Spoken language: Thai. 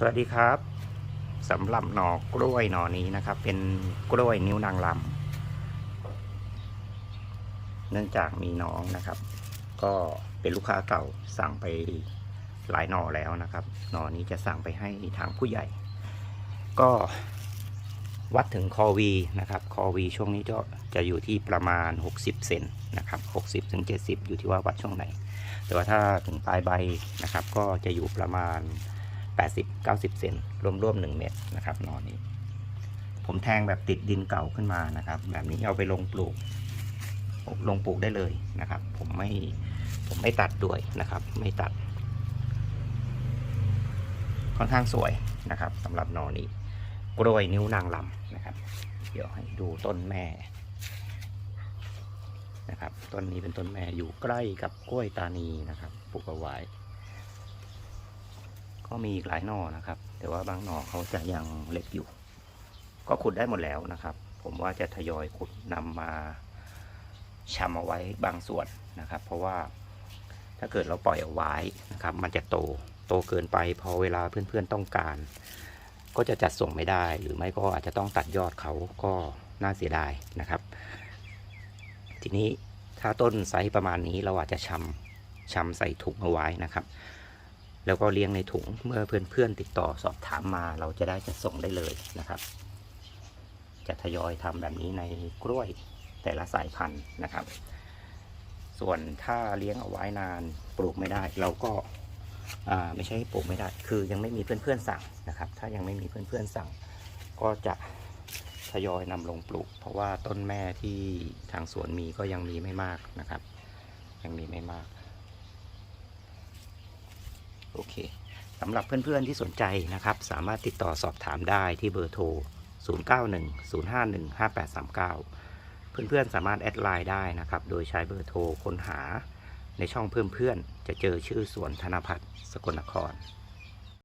สวัสดีครับสำหรับหน่อกล้วยหน่อนี้นะครับ เป็นกล้วยนิ้วนางลำเนื่องจากมีน้องนะครับ ก็เป็นลูกค้าเก่าสั่งไปหลายหน่อแล้วนะครับ หน่อนี้จะสั่งไปให้ทางผู้ใหญ่ ก็วัดถึงคอวีนะครับ คอวีช่วงนี้ก็จะอยู่ที่ประมาณ 60 เซนนะครับ60ถึง70 อยู่ที่ว่าวัดช่วงไหน แต่ว่าถ้าถึงปลายใบนะครับ ก็จะอยู่ประมาณ 80 90 เซนรวมๆ1เมตรนะครับนอนนี้ ผมแทงแบบติดดินเก่าขึ้นมานะครับ แบบนี้เอาไปลงปลูก ลงปลูกได้เลยนะครับ ผมไม่ผมไม่ตัดด้วยนะครับ ไม่ตัด ค่อนข้างสวยนะครับสำหรับนอนี้ กล้วยนิ้วนางลำนะครับ เดี๋ยวให้ดูต้นแม่นะครับต้นนี้เป็นต้นแม่อยู่ใกล้กับกล้วยตานีนะครับปลูกเอาไว้ ก็มีอีกหลายหน่อนะครับ แต่ว่าบางหน่อเขาจะยังเล็กอยู่ ก็ขุดได้หมดแล้วนะครับ ผมว่าจะทยอยขุดนำมาชำเอาไว้บางส่วนนะครับ เพราะว่าถ้าเกิดเราปล่อยเอาไว้นะครับ มันจะโตโตเกินไปพอเวลาเพื่อนๆต้องการ ก็จะจัดส่งไม่ได้ หรือไม่ก็อาจจะต้องตัดยอดเขาก็น่าเสียดายนะครับ ทีนี้ถ้าต้นไซส์ประมาณนี้เราอาจจะชำชำใส่ถุงเอาไว้นะครับ แล้วก็เลี้ยงในถุงเมื่อเพื่อนๆติดต่อสอบถามมาเราจะได้จะส่งได้เลยนะครับ จะทยอยทำแบบนี้ในกล้วยแต่ละสายพันธุ์นะครับ ส่วนถ้าเลี้ยงเอาไว้นานปลูกไม่ได้ เราก็ไม่ใช่ปลูกไม่ได้ คือยังไม่มีเพื่อนๆสั่งนะครับ ถ้ายังไม่มีเพื่อนๆสั่ง ก็จะทยอยนำลงปลูก เพราะว่าต้นแม่ที่ทางสวนมีก็ยังมีไม่มากนะครับ ยังมีไม่มาก โอเค สำหรับเพื่อนๆที่สนใจนะครับ สามารถติดต่อสอบถามได้ที่เบอร์โทร 0910515839 เพื่อนๆสามารถแอดไลน์ได้นะครับ โดยใช้เบอร์โทรค้นหาในช่องเพิ่มเพื่อนจะเจอชื่อสวนธนพัฒน์สกลนคร